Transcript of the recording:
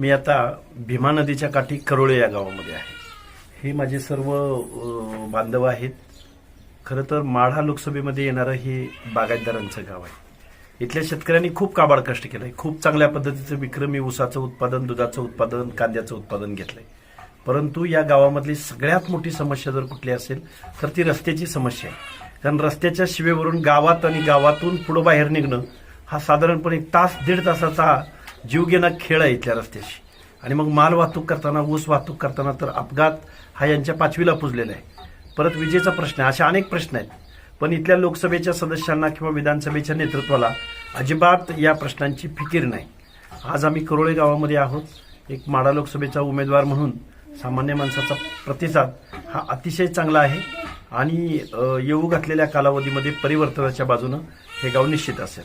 मी आता भीमा नदीच्या काठी करोळे या गावामध्ये आहे. हे माझे सर्व बांधव आहेत. खरं तर माढा लोकसभेमध्ये येणारं हे बागायतदारांचं गाव आहे. इथल्या शेतकऱ्यांनी खूप काबाड कष्ट केलंय. खूप चांगल्या पद्धतीचं विक्रमी ऊसाचं उत्पादन दुधाचं उत्पादन कांद्याचं उत्पादन घेतलंय. परंतु या गावामधली सगळ्यात मोठी समस्या जर कुठली असेल तर ती रस्त्याची समस्या आहे. कारण रस्त्याच्या शिवेवरून गावात आणि गावातून पुढं बाहेर निघणं हा साधारणपणे एक तास दीड तासाचा जीवघेणा खेळ आहे इथल्या रस्त्याशी. आणि मग माल वाहतूक करताना ऊस वाहतूक करताना तर अपघात हा यांच्या पाचवीला पुजलेला आहे. परत विजेचा प्रश्न आहे असे अनेक प्रश्न आहेत. पण इथल्या लोकसभेच्या सदस्यांना किंवा विधानसभेच्या नेतृत्वाला अजिबात या प्रश्नांची फिकीर नाही. आज आम्ही करोळे गावामध्ये आहोत. एक माडा लोकसभेचा उमेदवार म्हणून सामान्य माणसाचा प्रतिसाद हा अतिशय चांगला आहे. आणि येऊ घातलेल्या कालावधीमध्ये परिवर्तनाच्या बाजूनं हे गाव निश्चित असेल.